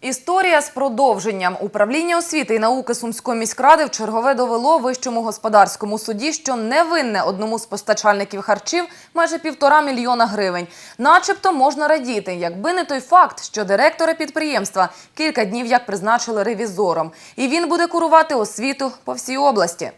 Історія з продовженням. Управління освіти і науки Сумської міськради в чергове довело Вищому господарському суді, що невинне одному з постачальників харчів майже півтора мільйона гривень. Начебто можна радіти, якби не той факт, що директора підприємства кілька днів як призначили ревізором. І він буде курувати освіту по всій області.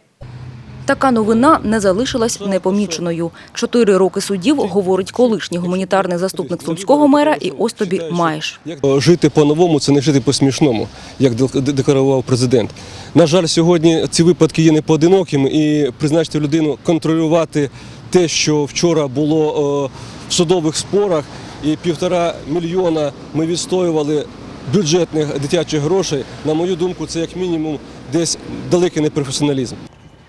Така новина не залишилась непоміченою. Чотири роки судів, говорить колишній гуманітарний заступник сумського мера, і ось тобі маєш. Жити по-новому це не жити по-смішному, як декларував президент. На жаль, сьогодні ці випадки є непоодинокими і призначити людину контролювати те, що вчора було е, в судових спорах, і півтора мільйона ми відстоювали бюджетних дитячих грошей. На мою думку, це як мінімум десь далекий непрофесіоналізм.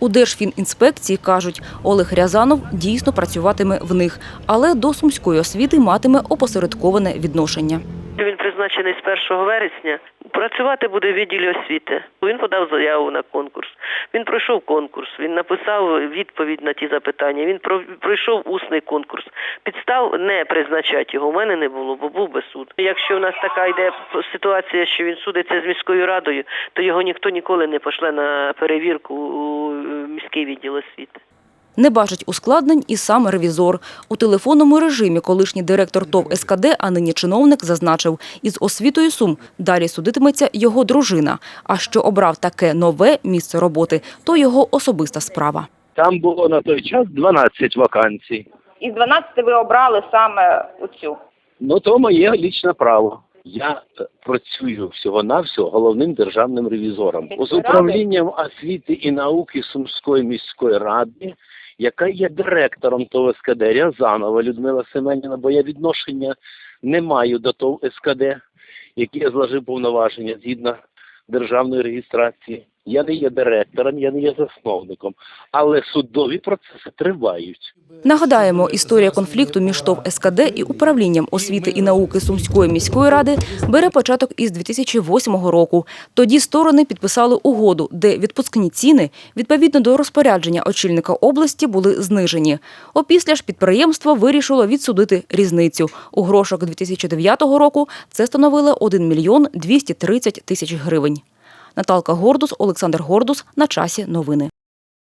У Держфінінспекції кажуть, Олег Рязанов дійсно працюватиме в них, але до сумської освіти матиме опосередковане відношення. Він призначений з 1 вересня. Працювати буде в відділі освіти. Він подав заяву на конкурс. Він пройшов конкурс. Він написав відповідь на ті запитання. Він про- пройшов усний конкурс. Підстав не призначати його. У мене не було, бо був би суд. Якщо в нас така йде ситуація, що він судиться з міською радою, то його ніхто ніколи не пошле на перевірку е, міський відділ освіти. Не бачить ускладнень і сам ревізор. У телефонному режимі колишній директор ТОВ СКД, а нині чиновник, зазначив, із освітою Сум далі судитиметься його дружина. А що обрав таке нове місце роботи, то його особиста справа. Там було на той час 12 вакансій. Із 12 ви обрали саме оцю. Ну то моє лічне право. Я е, працюю всього-навсього головним державним ревізором з управлінням освіти і науки Сумської міської ради, яка є директором того СКД Рязанова Людмила Семенівна, бо я відношення не маю до того СКД, який я зложив повноваження згідно державної реєстрації. Я не є директором, я не є засновником, але судові процеси тривають. Нагадаємо, історія конфлікту між ТОВ СКД і управлінням освіти і науки Сумської міської ради бере початок із 2008 року. Тоді сторони підписали угоду, де відпускні ціни відповідно до розпорядження очільника області були знижені. Опісля ж підприємство вирішило відсудити різницю. У грошах 2009 року це становило 1 мільйон 230 тисяч гривень. Наталка Гордус, Олександр Гордус. На часі новини.